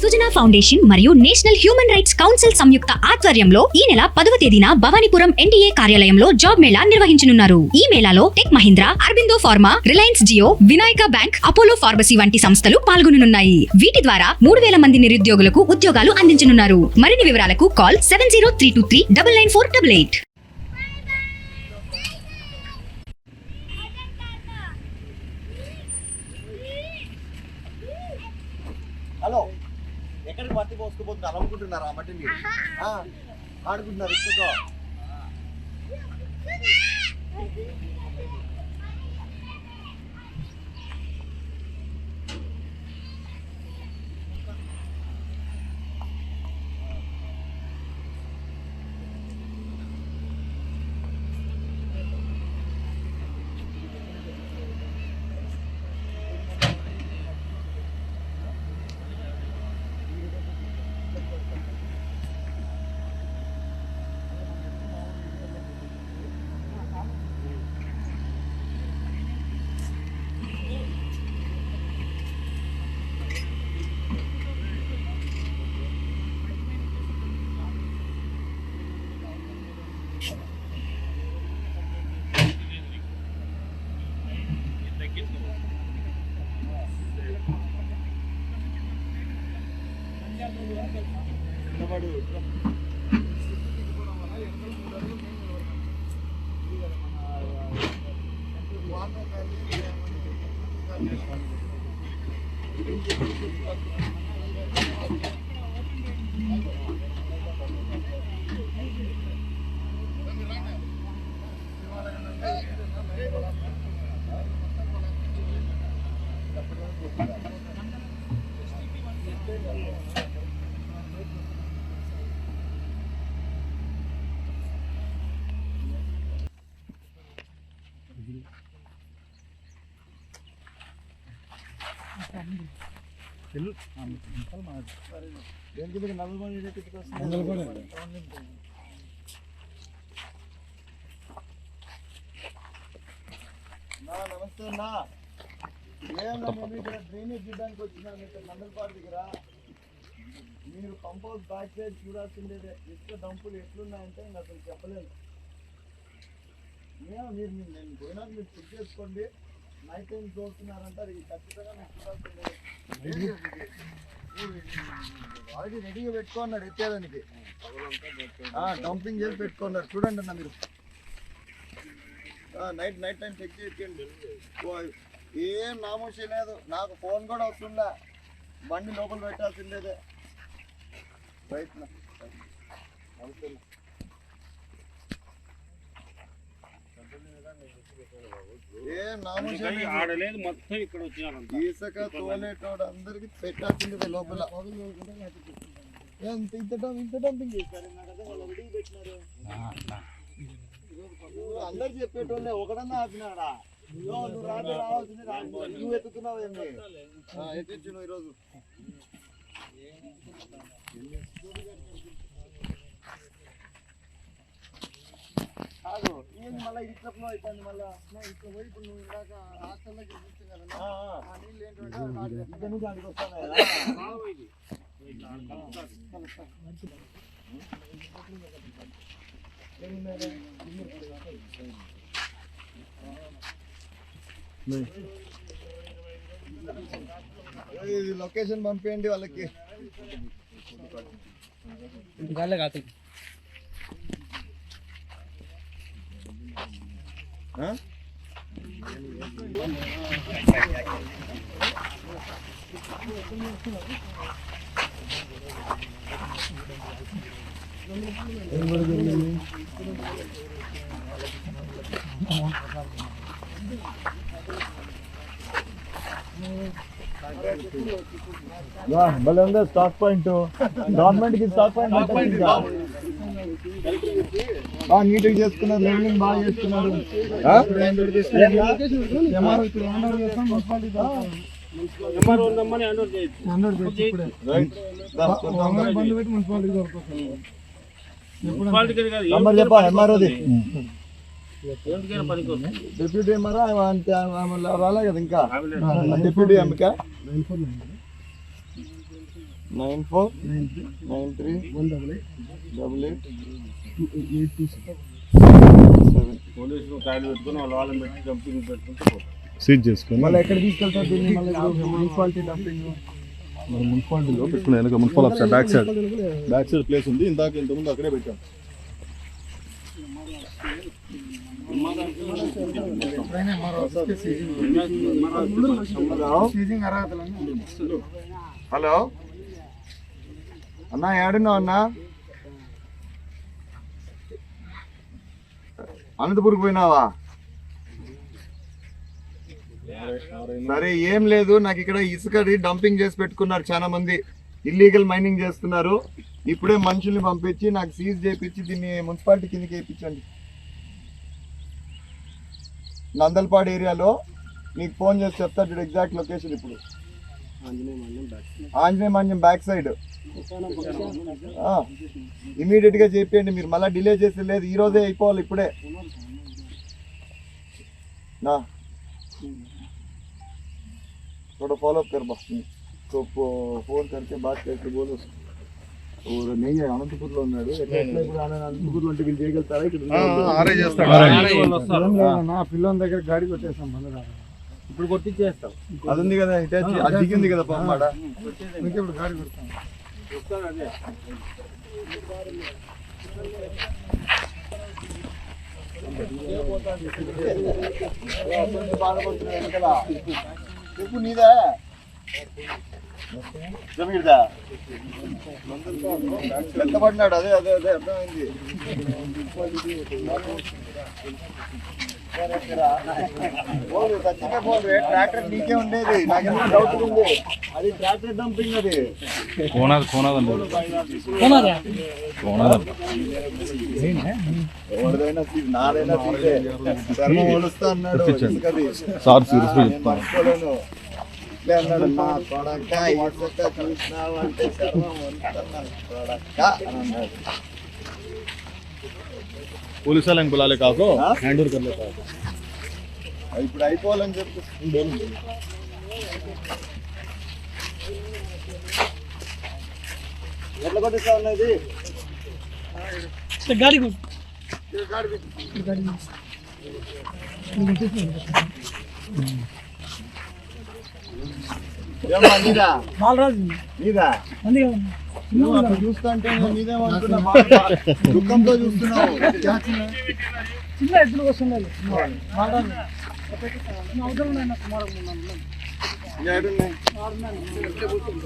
Sujana foundation మరియు national human rights council సంయుక్త ఆధ్వర్యంలో ఈ నెల పదవ తేదీన భవానీపురం ఎన్డీఏ కార్యాలయంలో జాబ్ మేళా నిర్వహించనున్నారు. ఈ మేళాలో Tech Mahindra Aurobindo pharma Reliance Jio Vinayaka bank Apollo pharmacy వంటి సంస్థలు పాల్గొననున్నాయి. వీటి ద్వారా మూడు వేల మంది నిరుద్యోగులకు ఉద్యోగాలు అందించనున్నారు. మరిన్ని వివరాలకు call seven zero three two three double nine four double eight. Hello. ఎక్కడికి మట్టి పోసుకుపోతున్నారు అమ్ముకుంటున్నారా ఆ మట్టిని ఆడుకుంటున్నారు. ఇసుకతో దేనికి మీకు నమస్తే అన్నా ఇక్కడ డ్రైనేజ్ చూడడానికి వచ్చినాను ఇక్కడ మండలపాడు దగ్గర మీరు పంప్ హౌస్ బ్యాక్ సైడ్ చూడాల్సిందే ఇసుక డంపులు ఎట్లున్నాయంటే ఇంకా అసలు చెప్పలేదు మేము మీరు నేను పోయినాక మీరు చెక్ చేసుకోండి. నైట్ టైం చూస్తున్నారంటే అది ఖచ్చితంగా మీకు చూడాల్సిందే ఆల్రెడీ రెడీగా పెట్టుకున్నాడు ఎత్తేదానికి. డంపింగ్ చేసి పెట్టుకున్నారు చూడండి అన్న మీరు. నైట్ నైట్ టైం చెక్ చేయండి. ఏం నామోషి లేదు. నాకు ఫోన్ కూడా వస్తుందా? బండి లోపల పెట్టాల్సిందేదే. రైట్ నా నమస్తే అన్న. ఏం నామోషి లేదు ఆడలేదు మొత్తం ఇక్కడ వచ్చాను ఇసుక తోలేటోడు అందరికి పెట్టాల్సింది లోపల. ఎంత ఇంత ఇంత డంపింగ్ చేస్తారు అందరు చెప్పేటోళ్ళే ఒకడన్నా ఆపినాడా? నువ్వు రాత్రి రావాల్సింది నువ్వు ఎత్తుతున్నావు ఎత్తించు ఈరోజు. కాదు ఏంది మళ్ళీ ఇట్లా ఫ్లో అయిపోయింది మళ్ళీ. ఇక్కడ పోయి ఇప్పుడు నువ్వు ఇందాక హాస్టల్లో చూపించావు కదా ఆ నీళ్ళు ఏంటంటే ఇక్కడ నుంచి అక్కడికి వస్తాను ఇది. లొకేషన్ పంపించండి వాళ్ళకి. ఆ? భలే बल अंदर स्टॉक पॉइंट गवर्नमेंट की स्टॉक पॉइंट నీట్గా చేసుకున్నారు లెవెలింగ్ బాగా చేస్తున్నారు. డిప్యూటీ ఆమె రాలే కదా ఇంకా. Deputy ఎంక nine four nine three one double eight. Double eight two eight two seven. పోలీసులు కాయలు పెట్టుకుని వాళ్ళ వాళ్ళని పెట్టి డంపింగ్ పెట్టుకుంటూ సీజ్ చేసుకుని. మళ్ళీ ఎక్కడ తీసుకెళ్తారు దీన్ని? మళ్ళీ మున్సిపాలిటీ డంపింగ్. మన మున్సిపాలిటీలో పెట్టుకున్నాను వెనక municipal officer back side back side place ఉంది. ఇందాక ఇంతకుముందు అక్కడే పెట్టాం. హలో? అన్నా ఏడున్నావు అన్నా? అనంతపూర్కి పోయినావా? సరే ఏం లేదు. నాకు ఇక్కడ ఇసుకది డంపింగ్ చేసి పెట్టుకున్నారు చాలా మంది. ఇల్లీగల్ మైనింగ్ చేస్తున్నారు. ఇప్పుడే మనుషుల్ని పంపించి నాకు సీజ్ చేయించి దీన్ని మున్సిపాలిటీ కిందకి వేయించండి. నందల్పాడు ఏరియాలో నీకు ఫోన్ చేసి చెప్తా ఎగ్జాక్ట్ లొకేషన్ ఇప్పుడు. ఆంజనేయ మంజం బ్యాక్ సైడ్ ఇమీడియట్ గా చెప్పండి మీరు మళ్ళీ డిలే చేసి లేదు ఈ రోజే అయిపోవాలి ఇప్పుడే నా थोड़ा फॉलो अप कर बा तो फोन करके बात करके बोलो और नहीं है అనంతపూర్లో ఉన్నాడు ఎట్లా ఎట్లా ఇప్పుడు ఆయన అనంతపూర్లో ఉంటే వీళ్ళు చేయగలుగుతారా ఇక్కడ ఆరే చేస్తాడు ఏం లేదన్నా ఆ పిల్లల దగ్గర గాడికి వచ్చేసాం మళ్ళీ రాదు ఇప్పుడు కొట్టించేస్తాం అది ఉంది కదా ఇటాచి అది దిగింది కదా అందుకే ఇప్పుడు గాడి అదే? చెప్పు నీదా. జమీర్దా? ఎంత పడినాడు? అదే అదే అదే అర్థమైంది. పోదు సచ్చిగా పోదు ట్రాక్టర్ నీకే ఉండేది నాకెందుకు డౌట్ ఉంది అది ట్రాక్టర్ డంపింగ్ అది కోనాది. కోనాదండి కోనాదంట ఎవరిదైనా నాదైనా సీటే చర్మం ఒలుస్తా అన్నాడు. సార్ సీరియస్ మర్చిపోలేను ఇట్లే అన్నాడు నా కొడక ఇసుక చూసినావు అంటే చర్మం ఒలుస్తున్నా కొడక అని అన్నాడు पुलिस वाले बुला ले काको हाँ? हैंड ओवर कर लेता है అది ఇప్పుడు అయిపోవాలని చెప్పి ఎట్లా కొట్టిస్తా ఉన్నది గాడి ఏమ్మా నీదా బాలరాజు నీదా అందుకే నువ్వు అట్లా చూస్తా అంటే నేను నీదేమనుకున్నా బాగా దుఃఖంతో చూస్తున్నావు. చిన్న ఎద్దులు వస్తున్నాయి అవసరం ఏడున్నాయి? ఆడ చాలా ఉన్నాయా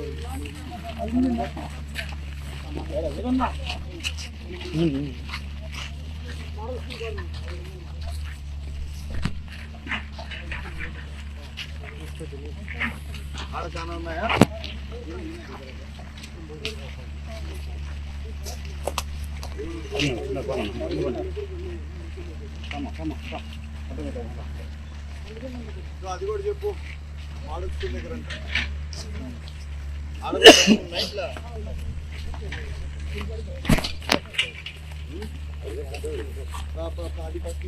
సో అది కూడా చెప్పు మోడల్ స్కూల్ దగ్గర అంట. ఆడ కూడా నైట్లా పా, పా, పా, అది ఫస్ట్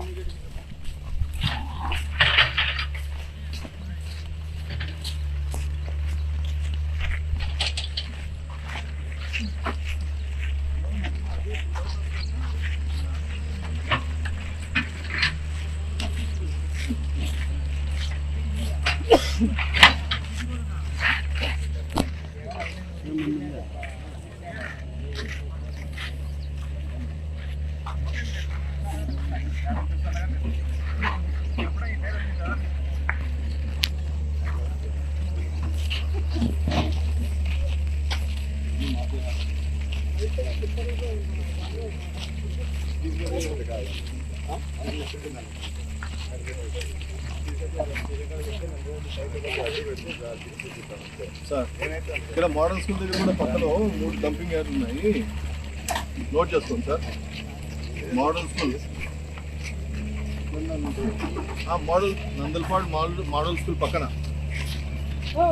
Gracias. సార్ ఇక్కడ మోడల్ స్కూల్ దగ్గర కూడా పక్కన మూడు డంపింగ్ యార్డ్లు ఉన్నాయి. నోట్ చేసుకోండి సార్. Model school. ఆ, model Nandalpadu model model school పక్కన.